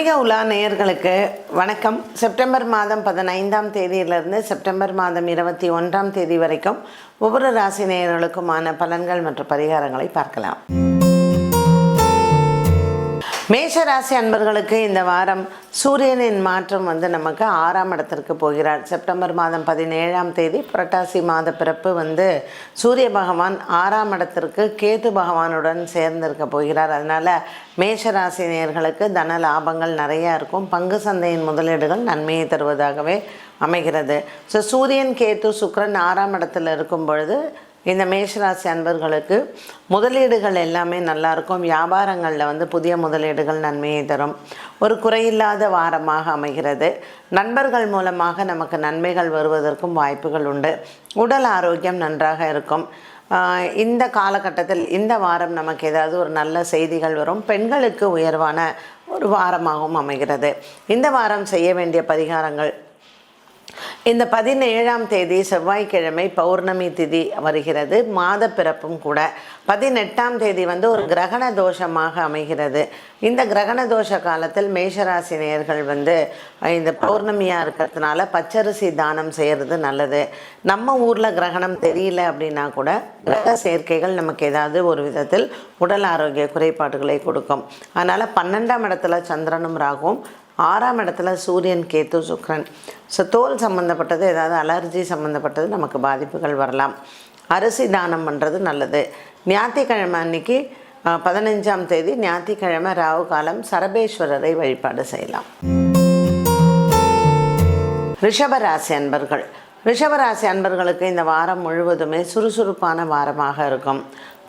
ஆன்மீக உலா நேயர்களுக்கு வணக்கம். செப்டம்பர் மாதம் பதினைந்தாம் தேதியிலிருந்து செப்டம்பர் மாதம் இருபத்தி ஒன்றாம் தேதி வரைக்கும் ஒவ்வொரு ராசி நேயர்களுக்குமான பலன்கள் மற்றும் பரிகாரங்களை பார்க்கலாம். மேஷராசி அன்பர்களுக்கு இந்த வாரம் சூரியனின் மாற்றம் வந்து நமக்கு ஆறாம் இடத்திற்கு போகிறார். செப்டம்பர் மாதம் பதினேழாம் தேதி புரட்டாசி மாத பிறப்பு வந்து சூரிய பகவான் ஆறாம் இடத்திற்கு கேது பகவானுடன் சேர்ந்திருக்க போகிறார். அதனால் மேஷராசி தன லாபங்கள் நிறையா இருக்கும். பங்கு சந்தையின் முதலீடுகள் நன்மையை தருவதாகவே அமைகிறது. ஸோ சூரியன் கேத்து சுக்கிரன் ஆறாம் இடத்துல இருக்கும் பொழுது இந்த மேஷராசி அன்பர்களுக்கு முதலீடுகள் எல்லாமே நல்லா இருக்கும் வியாபாரங்களில் வந்து புதிய முதலீடுகள் நன்மையை தரும். ஒரு குறையில்லாத வாரமாக அமைகிறது. நண்பர்கள் மூலமாக நமக்கு நன்மைகள் வருவதற்கும் வாய்ப்புகள் உண்டு. உடல் ஆரோக்கியம் நன்றாக இருக்கும். இந்த காலகட்டத்தில் இந்த வாரம் நமக்கு ஏதாவது ஒரு நல்ல செய்திகள் வரும். பெண்களுக்கு உயர்வான ஒரு வாரமாகவும் அமைகிறது. இந்த வாரம் செய்ய வேண்டிய பரிகாரங்கள் இந்த பதினேழாம் தேதி செவ்வாய்க்கிழமை பௌர்ணமி திதி வருகிறது. மாத பிறப்பும் கூட. பதினெட்டாம் தேதி வந்து ஒரு கிரகண தோஷமாக அமைகிறது. இந்த கிரகண தோஷ காலத்தில் மேஷராசி நேயர்கள் வந்து இந்த பௌர்ணமியாக இருக்கிறதுனால பச்சரிசி தானம் செய்கிறது நல்லது. நம்ம ஊரில் கிரகணம் தெரியல அப்படின்னா கூட கிரக சேர்க்கைகள் நமக்கு ஏதாவது ஒரு விதத்தில் உடல் ஆரோக்கிய குறைபாடுகளை கொடுக்கும். அதனால் பன்னெண்டாம் இடத்துல சந்திரனும் ராகும் ஆறாம் இடத்துல சூரியன் கேத்து சுக்ரன். ஸோ தோல் சம்மந்தப்பட்டது ஏதாவது அலர்ஜி சம்மந்தப்பட்டது நமக்கு பாதிப்புகள் வரலாம். அரிசி தானம் பண்ணுறது நல்லது. ஞாயிற்றுக்கிழமை அன்னைக்கு பதினஞ்சாம் தேதி ஞாயிற்றுக்கிழமை ராகு காலம் சரபேஸ்வரரை வழிபாடு செய்யலாம். ரிஷபராசி அன்பர்கள். ரிஷபராசி அன்பர்களுக்கு இந்த வாரம் முழுவதுமே சுறுசுறுப்பான வாரமாக இருக்கும்.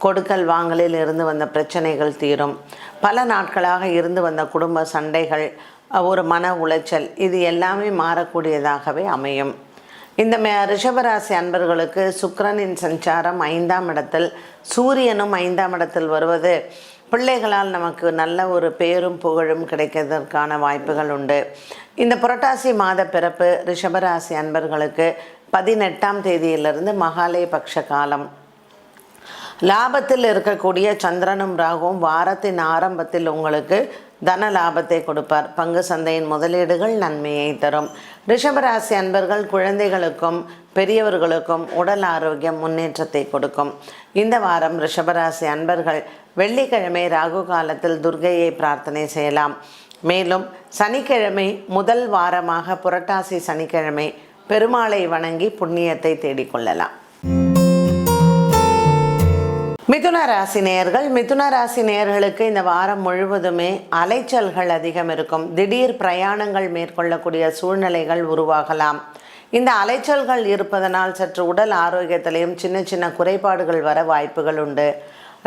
கொடுக்கல் வாங்கலில் இருந்து வந்த பிரச்சனைகள் தீரும். பல நாட்களாக இருந்து வந்த குடும்ப சண்டைகள் ஒரு மன உளைச்சல். இது எல்லாமே மாறக்கூடியதாகவே அமையும். இந்த மே ரிஷபராசி அன்பர்களுக்கு சுக்கரனின் சஞ்சாரம் ஐந்தாம் இடத்தில் சூரியனும் ஐந்தாம் இடத்தில் வருவது பிள்ளைகளால் நமக்கு நல்ல ஒரு பேரும் புகழும் கிடைக்கிறதற்கான வாய்ப்புகள் உண்டு. இந்த புரட்டாசி மாத பிறப்பு ரிஷபராசி அன்பர்களுக்கு பதினெட்டாம் தேதியிலிருந்து மகாலய பக்ஷ காலம். லாபத்தில் இருக்கக்கூடிய சந்திரனும் ராகுவும் வாரத்தின் ஆரம்பத்தில் உங்களுக்கு தன லாபத்தை கொடுப்பார். பங்கு சந்தையின் முதலீடுகள் நன்மையை தரும். ரிஷபராசி அன்பர்கள் குழந்தைகளுக்கும் பெரியவர்களுக்கும் உடல் ஆரோக்கியம் முன்னேற்றத்தை கொடுக்கும். இந்த வாரம் ரிஷபராசி அன்பர்கள் வெள்ளிக்கிழமை ராகு காலத்தில் துர்க்கையை பிரார்த்தனை செய்யலாம். மேலும் சனிக்கிழமை முதல் வாரமாக புரட்டாசி சனிக்கிழமை பெருமாளை வணங்கி புண்ணியத்தை தேடிக்கொள்ளலாம். மிதுன ராசி நேயர்கள் மிதுன ராசி நேயர்களுக்கு இந்த வாரம் முழுவதுமே அலைச்சல்கள் அதிகம் இருக்கும். திடீர் பிரயாணங்கள் மேற்கொள்ளக்கூடிய சூழ்நிலைகள் உருவாகலாம். இந்த அலைச்சல்கள் இருப்பதனால் சற்று உடல் ஆரோக்கியத்திலையும் சின்ன சின்ன குறைபாடுகள் வர வாய்ப்புகள் உண்டு.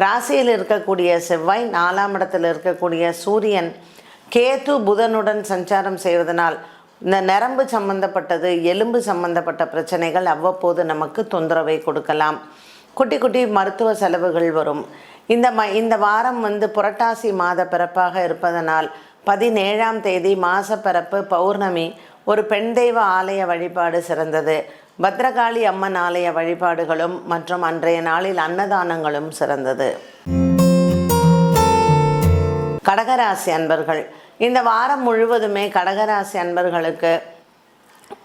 ராசியில் இருக்கக்கூடிய செவ்வாய் நாலாம் இடத்தில் இருக்கக்கூடிய சூரியன் கேது புதனுடன் சஞ்சாரம் செய்வதனால் இந்த நரம்பு சம்பந்தப்பட்டது எலும்பு சம்பந்தப்பட்ட பிரச்சனைகள் அவ்வப்போது நமக்கு தொந்தரவை கொடுக்கலாம். குட்டி குட்டி மருத்துவ செலவுகள் வரும். இந்த ம இந்த வாரம் வந்து புரட்டாசி மாத பிறப்பாக இருப்பதனால் பதினேழாம் தேதி மாசப்பிறப்பு பௌர்ணமி ஒரு பெண் தெய்வ ஆலய வழிபாடு சிறந்தது. பத்ரகாளி அம்மன் ஆலய வழிபாடுகளும் மற்றும் அன்றைய நாளில் அன்னதானங்களும் சிறந்தது. கடகராசி அன்பர்கள் இந்த வாரம் முழுவதுமே கடகராசி அன்பர்களுக்கு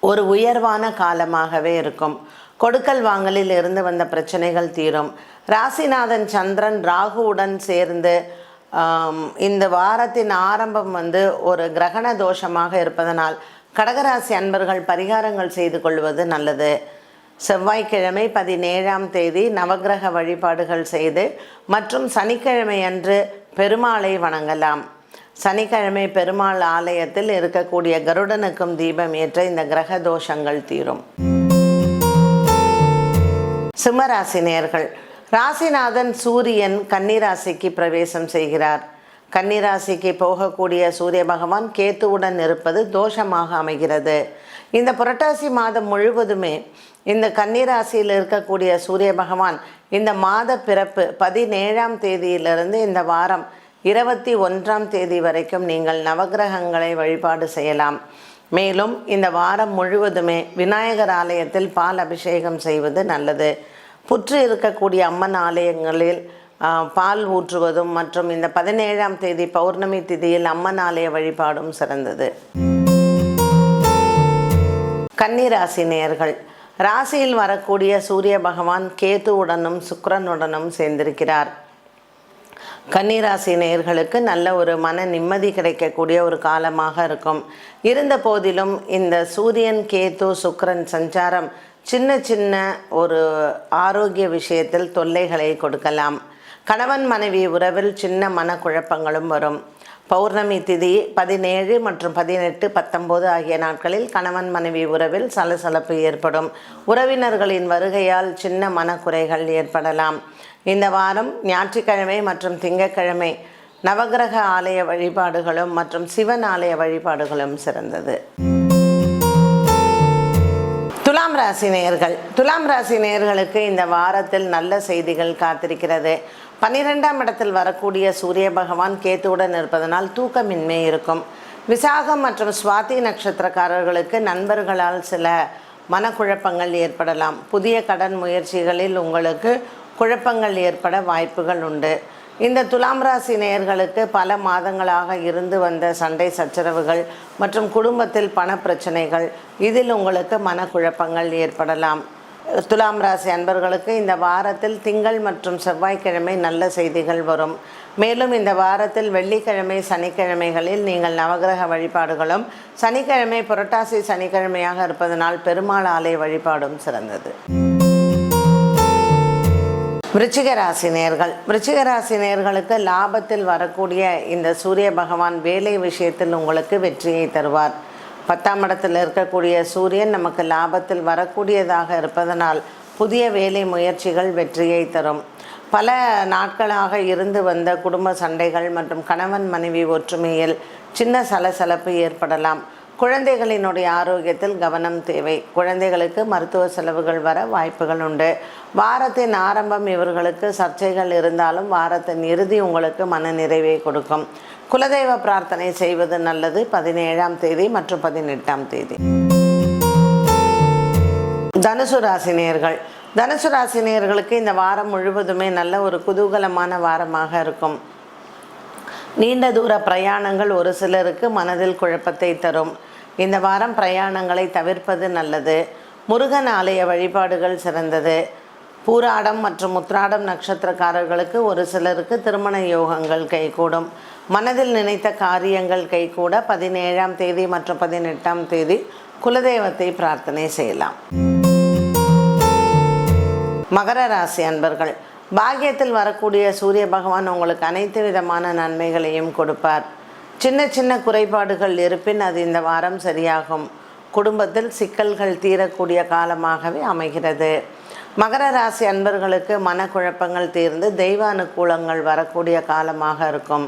ஒரு உயர்வான காலமாகவே இருக்கும். கொடுக்கல் வாங்கலில் இருந்து வந்த பிரச்சனைகள் தீரும். ராசிநாதன் சந்திரன் ராகுவுடன் சேர்ந்து இந்த வாரத்தின் ஆரம்பம் வந்து ஒரு கிரகண தோஷமாக இருப்பதனால் கடகராசி அன்பர்கள் பரிகாரங்கள் செய்து கொள்வது நல்லது. செவ்வாய்க்கிழமை பதினேழாம் தேதி நவக்கிரக வழிபாடுகள் செய்து மற்றும் சனிக்கிழமை அன்று பெருமாளை வணங்கலாம். சனிக்கிழமை பெருமாள் ஆலயத்தில் இருக்கக்கூடிய கருடனுக்கும் தீபம் ஏற்ற இந்த கிரக தோஷங்கள் தீரும். சிம்மராசினியர்கள். ராசிநாதன் சூரியன் கன்னிராசிக்கு பிரவேசம் செய்கிறார். கன்னிராசிக்கு போகக்கூடிய சூரிய பகவான் கேத்துவுடன் இருப்பது தோஷமாக அமைகிறது. இந்த புரட்டாசி மாதம் முழுவதுமே இந்த கன்னிராசியில் இருக்கக்கூடிய சூரிய பகவான் இந்த மாத பிறப்பு பதினேழாம் தேதியிலிருந்து இந்த வாரம் இருபத்தி ஒன்றாம் தேதி வரைக்கும் நீங்கள் நவக்கிரகங்களை வழிபாடு செய்யலாம். மேலும் இந்த வாரம் முழுவதுமே விநாயகர் ஆலயத்தில் பால் அபிஷேகம் செய்வது நல்லது. புற்று இருக்கக்கூடிய அம்மன் ஆலயங்களில் பால் ஊற்றுவதும் மற்றும் இந்த பதினேழாம் தேதி பௌர்ணமி திதியில் அம்மன் ஆலய வழிபாடும் சிறந்தது. கன்னிராசி நேயர்கள் ராசியில் வரக்கூடிய சூரிய பகவான் கேதுவுடனும் சுக்கரனுடனும் சேர்ந்திருக்கிறார். கன்னிராசி நேர்களுக்கு நல்ல ஒரு மன நிம்மதி கிடைக்கக்கூடிய ஒரு காலமாக இருக்கும். இருந்த போதிலும் இந்த சூரியன் கேது சுக்கரன் சஞ்சாரம் சின்ன சின்ன ஒரு ஆரோக்கிய விஷயத்தில் தொல்லைகளை கொடுக்கலாம். கணவன் மனைவி உறவில் சின்ன மனக்குழப்பங்களும் வரும். பௌர்ணமி திதி பதினேழு மற்றும் பதினெட்டு பத்தொம்போது ஆகிய நாட்களில் கணவன் மனைவி உறவில் சலசலப்பு ஏற்படும். உறவினர்களின் வருகையால் சின்ன மனக்குறைகள் ஏற்படலாம். இந்த வாரம் ஞாயிற்றுக்கிழமை மற்றும் திங்கட்கிழமை நவக்கிரக ஆலய வழிபாடுகளும் மற்றும் சிவன் ஆலய வழிபாடுகளும் சிறந்தது. துலாம் ராசி நேயர்கள் துலாம் ராசி நேயர்களுக்கு இந்த வாரத்தில் நல்ல செய்திகள் காத்திருக்கிறது. பன்னிரெண்டாம் இடத்தில் வரக்கூடிய சூரிய பகவான் கேத்துவுடன் இருப்பதனால் தூக்கமின்மை இருக்கும். விசாகம் மற்றும் சுவாதி நட்சத்திரக்காரர்களுக்கு நண்பர்களால் சில மனக்குழப்பங்கள் ஏற்படலாம். புதிய கடன் முயற்சிகளில் உங்களுக்கு குழப்பங்கள் ஏற்பட வாய்ப்புகள் உண்டு. இந்த துலாம் ராசி நேயர்களுக்கு பல மாதங்களாக இருந்து வந்த சண்டை சச்சரவுகள் மற்றும் குடும்பத்தில் பண பிரச்சனைகள் இதில் உங்களுக்கு மனக்குழப்பங்கள் ஏற்படலாம். துலாம் ராசி அன்பர்களுக்கு இந்த வாரத்தில் திங்கள் மற்றும் செவ்வாய்க்கிழமை நல்ல செய்திகள் வரும். மேலும் இந்த வாரத்தில் வெள்ளிக்கிழமை சனிக்கிழமைகளில் நீங்கள் நவகிரக வழிபாடுகளும் சனிக்கிழமை புரட்டாசி சனிக்கிழமையாக இருப்பதனால் பெருமாள் ஆலய வழிபாடும் சிறந்தது. விருச்சிகராசி நேர்கள் விருச்சிக நேர்களுக்கு லாபத்தில் வரக்கூடிய இந்த சூரிய பகவான் வேலை விஷயத்தில் உங்களுக்கு வெற்றியை தருவார். பத்தாம் இடத்தில் இருக்கக்கூடிய சூரியன் நமக்கு லாபத்தில் வரக்கூடியதாக இருப்பதனால் புதிய வேலை முயற்சிகள் வெற்றியை தரும். பல நாட்களாக இருந்து வந்த குடும்ப சண்டைகள் மற்றும் கணவன் மனைவி ஒற்றுமையில் சின்ன சலசலப்பு ஏற்படலாம். குழந்தைகளினுடைய ஆரோக்கியத்தில் கவனம் தேவை. குழந்தைகளுக்கு மருத்துவ செலவுகள் வர வாய்ப்புகள் உண்டு. வாரத்தின் ஆரம்பம் இவர்களுக்கு சர்ச்சைகள் இருந்தாலும் வாரத்தின் இறுதி உங்களுக்கு மன நிறைவை கொடுக்கும். குலதெய்வ பிரார்த்தனை செய்வது நல்லது. பதினேழாம் தேதி மற்றும் பதினெட்டாம் தேதி. தனுசு ராசினியர்கள் தனுசு ராசினியர்களுக்கு இந்த வாரம் முழுவதுமே நல்ல ஒரு குதூகலமான வாரமாக இருக்கும். நீண்ட தூர பிரயாணங்கள் ஒரு சிலருக்கு மனதில் குழப்பத்தை தரும். இந்த வாரம் பிரயாணங்களை தவிர்ப்பது நல்லது. முருகன் ஆலய வழிபாடுகள் சிறந்தது. பூராடம் மற்றும் உத்ராடம் நட்சத்திரக்காரர்களுக்கு ஒரு சிலருக்கு திருமண யோகங்கள் கைகூடும். மனதில் நினைத்த காரியங்கள் கைகூட பதினேழாம் தேதி மற்றும் பதினெட்டாம் தேதி குலதெய்வத்தை பிரார்த்தனை செய்யலாம். மகர ராசி அன்பர்கள் பாக்கியத்தில் வரக்கூடிய சூரிய பகவான் உங்களுக்கு அனைத்து விதமான நன்மைகளையும் கொடுப்பார். சின்ன சின்ன குறைபாடுகள் இருப்பின் அது இந்த வாரம் சரியாகும். குடும்பத்தில் சிக்கல்கள் தீரக்கூடிய காலமாகவே அமைகிறது. மகர ராசி அன்பர்களுக்கு மனக்குழப்பங்கள் தீர்ந்து தெய்வ அனுகூலங்கள் வரக்கூடிய காலமாக இருக்கும்.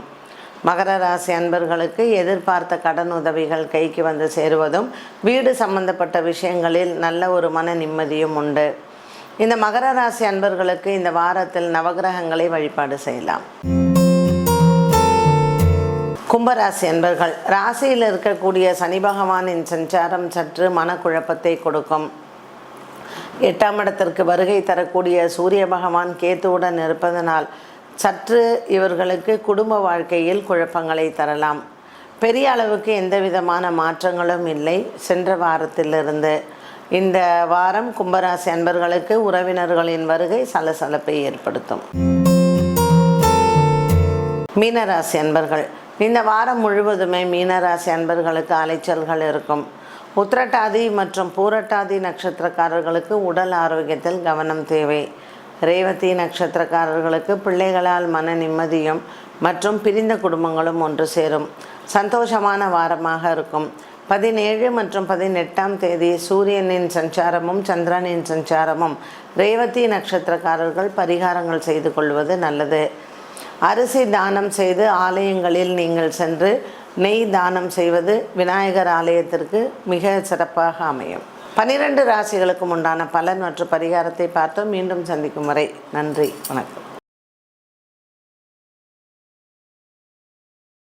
மகர ராசி அன்பர்களுக்கு எதிர்பார்த்த கடன் உதவிகள் கைக்கு வந்து சேருவதும் வீடு சம்பந்தப்பட்ட விஷயங்களில் நல்ல ஒரு மன நிம்மதியும் உண்டு. இந்த மகர ராசி அன்பர்களுக்கு இந்த வாரத்தில் நவகிரகங்களை வழிபாடு செய்யலாம். கும்பராசி அன்பர்கள் ராசியில் இருக்கக்கூடிய சனி பகவானின் சஞ்சாரம் சற்று மனக்குழப்பத்தை கொடுக்கும். எட்டாம் இடத்திற்கு வருகை தரக்கூடிய சூரிய பகவான் கேத்துவுடன் இருப்பதனால் சற்று இவர்களுக்கு குடும்ப வாழ்க்கையில் குழப்பங்களை தரலாம். பெரிய அளவுக்கு எந்த விதமான மாற்றங்களும் இல்லை. சென்ற வாரத்திலிருந்து இந்த வாரம் கும்பராசி அன்பர்களுக்கு உறவினர்களின் வருகை சலசலப்பை ஏற்படுத்தும். மீனராசி அன்பர்கள் இந்த வாரம் முழுவதுமே மீனராசி அன்பர்களுக்கு அலைச்சல்கள் இருக்கும். உத்திரட்டாதி மற்றும் பூரட்டாதி நட்சத்திரக்காரர்களுக்கு உடல் ஆரோக்கியத்தில் கவனம் தேவை. ரேவதி நட்சத்திரக்காரர்களுக்கு பிள்ளைகளால் மன நிம்மதியும் மற்றும் பிரிந்த குடும்பங்களும் ஒன்று சேரும். சந்தோஷமான வாரமாக இருக்கும். பதினேழு மற்றும் பதினெட்டாம் தேதி சூரியனின் சஞ்சாரமும் சந்திரனின் சஞ்சாரமும் ரேவதி நட்சத்திரக்காரர்கள் பரிகாரங்கள் செய்து கொள்வது நல்லது. அரிசி தானம் செய்து ஆலயங்களில் நீங்கள் சென்று நெய் தானம் செய்வது விநாயகர் ஆலயத்திற்கு மிக சிறப்பாக அமையும். பனிரெண்டு ராசிகளுக்கும் உண்டான பலன் மற்றும் பரிகாரத்தை பார்த்தோம் மீண்டும் சந்திக்கும் வரை நன்றி வணக்கம்.